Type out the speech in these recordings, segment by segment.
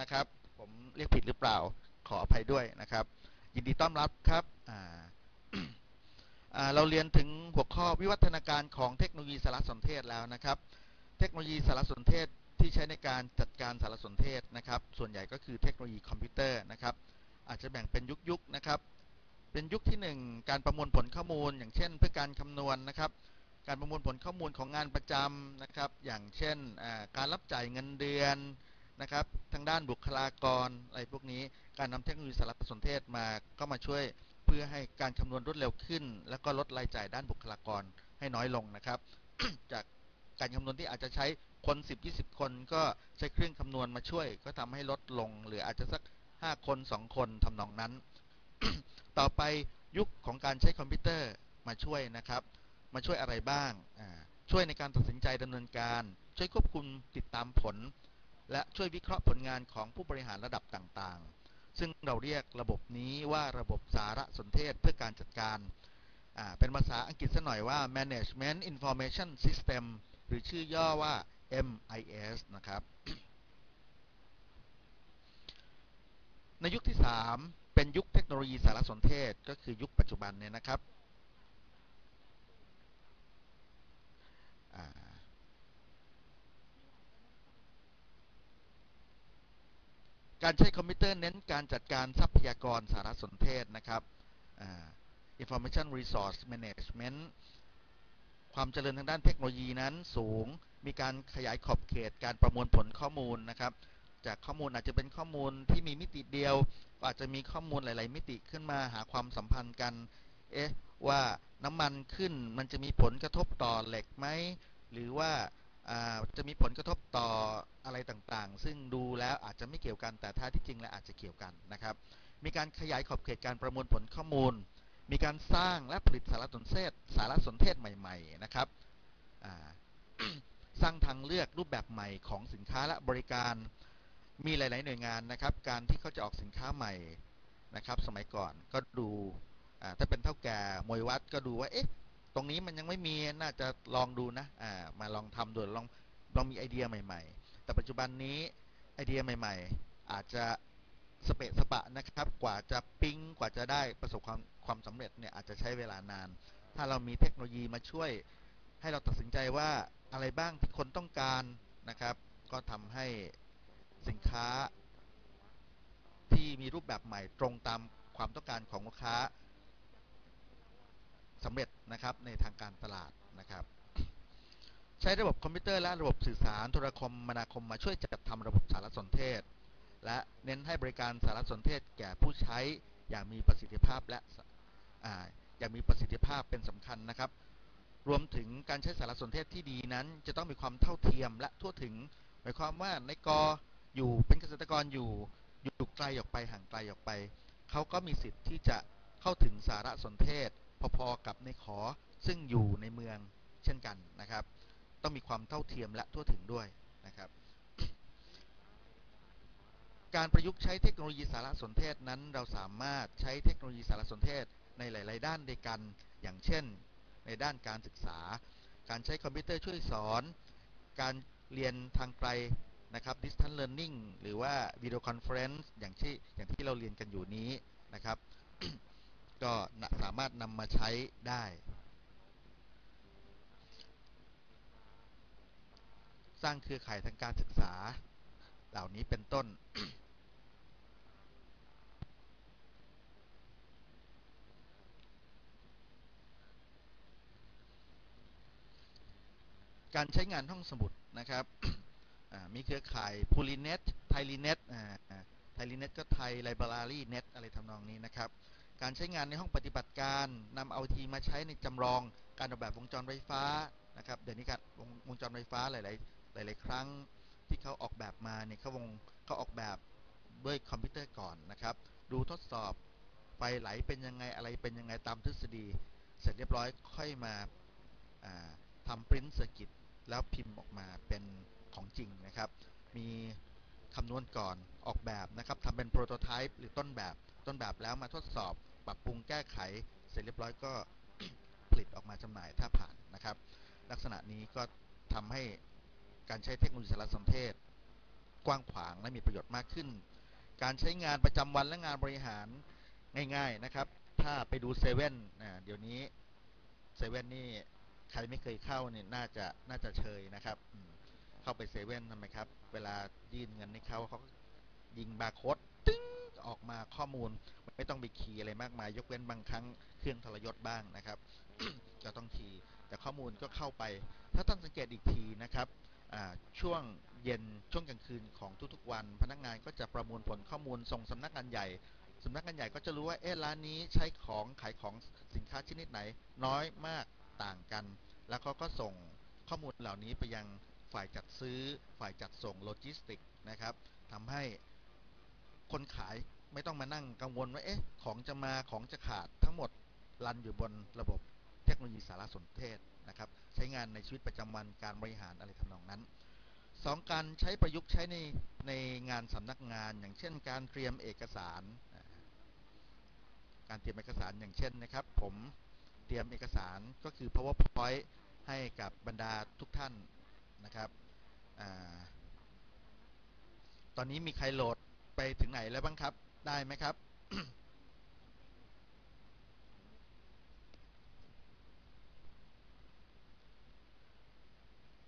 นะครับ ผมเรียกผิดหรือเปล่าขออภัยด้วยนะครับ ยินดีต้อนรับครับอ่าเราเรียนถึงหัวข้อวิวัฒนาการของเทคโนโลยีสารสนเทศแล้วนะครับ เทคโนโลยีสารสนเทศที่ใช้ในการจัดการสารสนเทศนะครับ ส่วนใหญ่ก็คือเทคโนโลยีคอมพิวเตอร์นะครับ อาจจะแบ่งเป็นยุคๆนะครับ เป็นยุคที่ 1 การประมวลผลข้อมูล อย่างเช่น เพื่อการคำนวณนะครับการประมวลผลข้อมูลของงานประจำนะครับ อย่างเช่นการรับจ่ายเงินเดือน นะครับ ทางด้านบุคลากรอะไรพวกนี้ การนำเทคโนโลยีสารสนเทศมาก็มาช่วยเพื่อให้การคำนวณรวดเร็วขึ้น แล้วก็ลดรายจ่ายด้านบุคลากรให้น้อยลงนะครับ จากการคำนวณที่อาจจะใช้คน 10-20 คนก็ใช้เครื่องคำนวณมาช่วย ก็ทำให้ลดลงหลืออาจจะสัก 5 คน 2 คนทำนองนั้น ต่อไปยุคของการใช้คอมพิวเตอร์มาช่วยนะครับ มาช่วยอะไรบ้าง ช่วยในการตัดสินใจดำเนินการ ช่วยควบคุมติดตามผล และช่วยวิเคราะห์ผลงานของผู้บริหารระดับต่างๆ ซึ่งเราเรียกระบบนี้ว่าระบบสารสนเทศเพื่อการจัดการ เป็นภาษาอังกฤษสักหน่อยว่า Management Information System หรือชื่อย่อว่า MIS นะครับ ในยุคที่ 3 เป็นยุคเทคโนโลยีสารสนเทศ ก็คือยุคปัจจุบันเนี่ยนะครับ การใช้คอมพิวเตอร์เน้นการจัดการทรัพยากรสารสนเทศนะครับ information resource management ความเจริญทางด้านเทคโนโลยีนั้นสูง มีการขยายขอบเขตการประมวลผลข้อมูลนะครับ จากข้อมูลอาจจะเป็นข้อมูลที่มีมิติเดียว อาจจะมีข้อมูลหลาย ๆ มิติขึ้นมาหาความสัมพันธ์กัน เอ๊ะ ว่าน้ำมันขึ้นมันจะมีผลกระทบต่อเหล็กไหม หรือว่า จะมีผลกระทบต่ออะไรต่างๆ ซึ่งดูแล้วอาจจะไม่เกี่ยวกันแต่แท้ที่จริงแล้วอาจจะเกี่ยวกันนะครับ มีการขยายขอบเขตการประมวลผลข้อมูล มีการสร้างและผลิตสารสนเทศสารสนเทศใหม่ ๆ นะครับสร้างทางเลือกรูปแบบใหม่ของสินค้าและบริการมีหลาย ๆ หน่วยงานนะครับ การที่เขาจะออกสินค้าใหม่นะครับ สมัยก่อนก็ดูถ้าเป็นเท่าแก่มวยวัดก็ดูว่าเอ๊ะ รงนี้มันยังไม่มีน่าจะลองดูนะอ่ามาลองทำดูลองลองมีไอเดียใหม่ ๆ แต่ปัจจุบันนี้ไอเดียใหม่ ๆ อาจจะสเปะสปะนะครับ กว่าจะปิ๊งกว่าจะได้ประสบความความสำเร็จเนี่ยอาจจะใช้เวลานาน ถ้าเรามีเทคโนโลยีมาช่วย ให้เราตัดสินใจว่าอะไรบ้างที่คนต้องการนะครับ ก็ทำให้สินค้าที่มีรูปแบบใหม่ตรงตามความต้องการของลูกค้า สำเร็จนะครับในทางการตลาดนะครับ ใช้ระบบคอมพิวเตอร์และระบบสื่อสารโทรคมนาคมมาช่วยจัดทำระบบสารสนเทศ และเน้นให้บริการสารสนเทศแก่ผู้ใช้อย่างมีประสิทธิภาพและออย่างมีประสิทธิภาพเป็นสำคัญนะครับ รวมถึงการใช้สารสนเทศที่ดีนั้น จะต้องมีความเท่าเทียมและทั่วถึงหมายความว่าในกออยู่เป็นเกษตรกรอยู่อยู่ไกลออกไปห่างไกลออกไป เขาก็มีสิทธิ์ที่จะเข้าถึงสารสนเทศ พอๆกับในขอซึ่งอยู่ในเมืองเช่นกันนะครับ ต้องมีความเท่าเทียมและทั่วถึงด้วยนะครับ การประยุกต์ใช้เทคโนโลยีสารสนเทศนั้น เราสามารถใช้เทคโนโลยีสารสนเทศในหลาย ๆ ด้านด้วยกัน อย่างเช่น ในด้านการศึกษา การใช้คอมพิวเตอร์ช่วยสอน การเรียนทางไกลนะครับ distance learning หรือว่า video conference อย่างที่อย่างที่เราเรียนกันอยู่นี้นะครับ ก็สามารถนำมาใช้ได้ สร้างเครือข่ายทางการศึกษา เหล่านี้เป็นต้น การใช้งานห้องสมุดนะครับมีเครือข่าย p u l i n e t t h a i l i n e t อ่าไทย i n e t ก็ไทย Library Net อะไรทำนองนี้นะครับ การใช้งานในห้องปฏิบัติการนำเอาทีมาใช้ในจำลองการออกแบบวงจรไฟฟ้านะครับเดี๋ยวนี้การวงวงจรไฟฟ้าหลาย ๆ หลาย ๆ ครั้งที่เขาออกแบบมาเนี่ยเขาวงเขาออกแบบด้วยคอมพิวเตอร์ก่อนนะครับ ดูทดสอบไฟไหลเป็นยังไงอะไรเป็นยังไงตามทฤษฎี เสร็จเรียบร้อยค่อยมาอ่าทำปริ้นเซอร์กิตแล้วพิมพ์ออกมาเป็นของจริงนะครับ มีคำนวณก่อนออกแบบนะครับทำเป็นโปรโตไทป์หรือต้นแบบต้นแบบแล้วมาทดสอบ ปรับปรุงแก้ไขเสร็จเรียบร้อยก็ผลิตออกมาจำหน่ายถ้าผ่านนะครับ ลักษณะนี้ก็ทำให้การใช้เทคโนโลยีสารสนเทศ กว้างขวางและมีประโยชน์มากขึ้น การใช้งานประจำวันและงานบริหารง่ายๆนะครับ ถ้าไปดูเซเว่นเดี๋ยวนี้เซเว่นนี่ใครไม่เคยเข้าเนี่ยน่าจะน่าจะเชยนะครับ เข้าไปเซเว่นทำไมครับ เวลายื่นเงินให้เขาเขายิงบาร์โค้ด ออกมาข้อมูลไม่ต้องไปคีย์อะไรมากมาย ยกเว้นบางครั้งเครื่องทรยศบ้างนะครับก็ต้องคีย์แต่ข้อมูลก็เข้าไป ถ้าท่านสังเกตอีกทีนะครับช่วงเย็นช่วงกลางคืนของทุกๆวัน พนักงานก็จะประมวลผลข้อมูลส่งสำนักงานใหญ่สำนักงานใหญ่ก็จะรู้ว่าเอ๊ะร้านนี้ใช้ของขายของสินค้าชนิดไหน น้อยมากต่างกัน แล้วเขาก็ส่งข้อมูลเหล่านี้ไปยังฝ่ายจัดซื้อ ฝ่ายจัดส่งโลจิสติกนะครับทำให้ คนขายไม่ต้องมานั่งกังวลว่าเอ๊ะของจะมาของจะขาดทั้งหมดรันอยู่บนระบบเทคโนโลยีสารสนเทศนะครับ ใช้งานในชีวิตประจำวันการบริหารอะไรทำนองนั้นสองการใช้ประยุกต์ใช้ในในงานสำนักงาน อย่างเช่น การเตรียมเอกสาร การเตรียมเอกสารอย่างเช่นนะครับ ผมเตรียมเอกสารก็คือ powerpoint ให้กับบรรดาทุกท่านนะครับอตอนนี้มีใครโหลด ไปถึงไหนแล้วบ้างครับ ได้ไหมครับ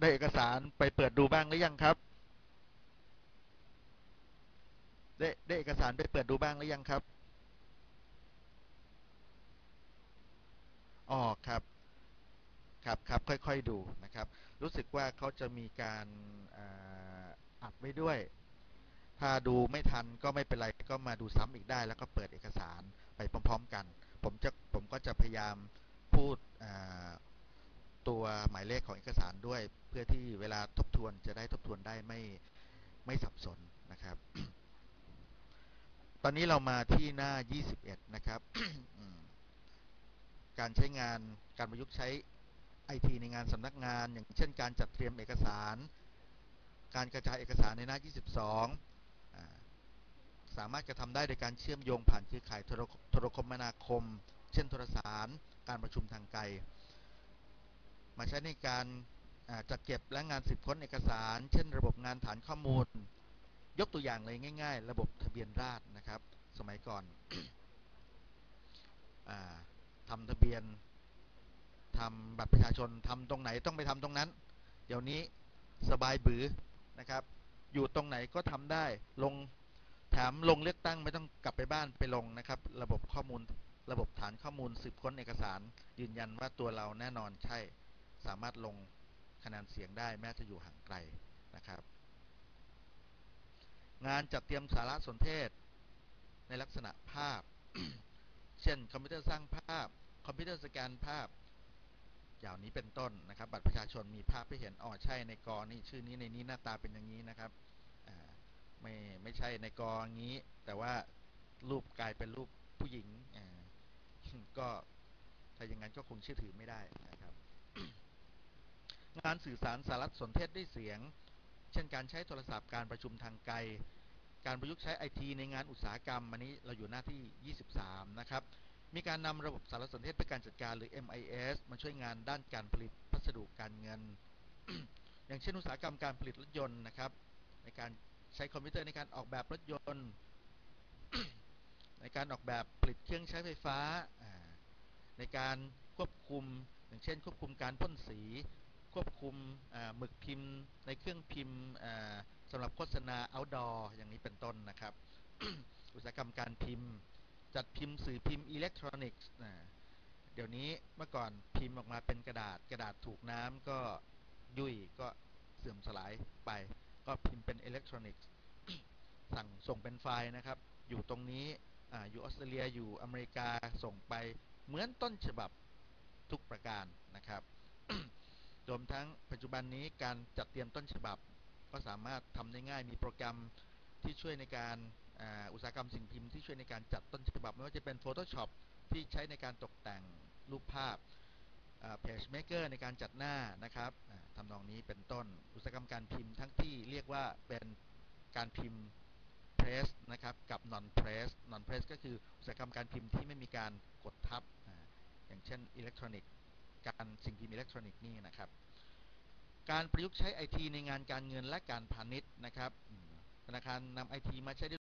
ได้เอกสารไปเปิดดูบ้างหรือยังครับ ได้ได้เอกสารไปเปิดดูบ้างหรือยังครับอ๋อครับครับครับค่อย ๆ ดูนะครับ รู้สึกว่าเขาจะมีการอัดไว้ด้วย ถ้าดูไม่ทันก็ไม่เป็นไรก็มาดูซ้ำอีกได้ แล้วก็เปิดเอกสารไปพร้อม ๆ กัน ผมจะผมก็จะพยายามพูดตัวหมายเลขของเอกสารด้วย เพื่อที่เวลาทบทวนจะได้ทบทวนได้ไม่ไม่สับสนนะครับ ตอนนี้เรามาที่หน้า 21 นะครับ การใช้งานการประยุกต์ใช้ไอทีในงานสำนักงาน อย่างเช่นการจัดเตรียมเอกสาร การกระจายเอกสารในหน้า 22อ่า สามารถกระทำได้โดยการเชื่อมโยงผ่านเครือข่ายโทรคมนาคม เช่นโทรสาร การประชุมทางไกล มาใช้ในการจัดเก็บและงานสืบค้นเอกสาร เช่น ระบบงานฐานข้อมูล ยกตัวอย่างเลยง่าย ๆ ระบบทะเบียนราษฎรนะครับ สมัยก่อนอ่าทำทะเบียนทำบัตรประชาชนทำตรงไหนต้องไปทำตรงนั้น เดี๋ยวนี้สบายบือนะครับ อยู่ตรงไหนก็ทำได้ลง แถมลงเลือกตั้งไม่ต้องกลับไปบ้านไปลงนะครับ ระบบข้อมูลระบบฐานข้อมูลสืบค้นเอกสาร ยืนยันว่าตัวเราแน่นอนใช่ สามารถลงคะแนนเสียงได้แม้จะอยู่ห่างไกลนะครับ งานจัดเตรียมสารสนเทศ ในลักษณะภาพ เช่น คอมพิวเตอร์สร้างภาพ คอมพิวเตอร์สแกนภาพอย่างนี้เป็นต้นนะครับ บัตรประชาชนมีภาพให้เห็นอ๋อใช่ในกอนี่ชื่อนี้ในนี้หน้าตาเป็นอย่างนี้นะครับ ไม่ไม่ใช่ในกออย่างนี้ แต่ว่ารูปกลายเป็นรูปผู้หญิงอ่าก็ถ้าอย่างนั้นก็คงเชื่อถือไม่ได้นะครับ งานสื่อสารสารสนเทศด้วยเสียง เช่นการใช้โทรศัพท์การประชุมทางไกล การประยุกต์ใช้ไอทีในงานอุตสาหกรรมอันนี้เราอยู่หน้าที่ 23 นะครับ มีการนำระบบสารสนเทศเพื่อการจัดการหรือ MIS มาช่วยงานด้านการผลิตพัสดุการเงิน อย่างเช่นอุตสาหกรรมการผลิตรถยนต์นะครับ ในการ ใช้คอมพิวเตอร์ในการออกแบบรถยนต์ ในการออกแบบผลิตเครื่องใช้ไฟฟ้า ในการควบคุม อย่างเช่น ควบคุมการพ่นสี ควบคุมหมึกพิมพ์ ในเครื่องพิมพ์สำหรับโฆษณา outdoor อย่างนี้เป็นต้นนะครับ อุตสาหกรรมการพิมพ์ จัดพิมพ์สื่อพิมพ์อิเล็กทรอนิกส์เดี๋ยวนี้เมื่อก่อนพิมพ์ออกมาเป็นกระดาษกระดาษถูกน้ำก็ยุ่ยก็เสื่อมสลายไป ก็พิมพ์เป็นอิเล็กทรอนิกส์สั่งส่งเป็นไฟล์นะครับ อยู่ตรงนี้ออยู่ออสเตรเลียอยู่อเมริกาส่งไปเหมือนต้นฉบับทุกประการนะครับรวมทั้งปัจจุบันนี้การจัดเตรียมต้นฉบับ ก็สามารถทำได้ง่ายมีโปรแกรมที่ช่วยในการอ,อุตสาหกรรมสิ่งพิมพ์ที่ช่วยในการจัดต้นฉบับ ไม่ว่าจะเป็น Photoshop ที่ใช้ในการตกแต่งรูปภาพ เพจเม Maker ในการจัดหน้านะครับอ่าทำนองนี้เป็นต้นอุตสาหกรรมการพิมพ์ทั้งที่เรียกว่าเป็นการพิมพ์ press นะครับกับ non press non press ก็คืออุตสาหกรรมการพิมพ์ที่ไม่มีการกดทับออย่างเช่นอิเล็กทรอนิกส์การสิ่งพิมพ์อิเล็กทรอนิกส์นี่นะครับ การประยุกต์ใช้ไอทีในงานการเงินและการพาณิชย์นะครับอืมนาคารนำไอทีมาใช้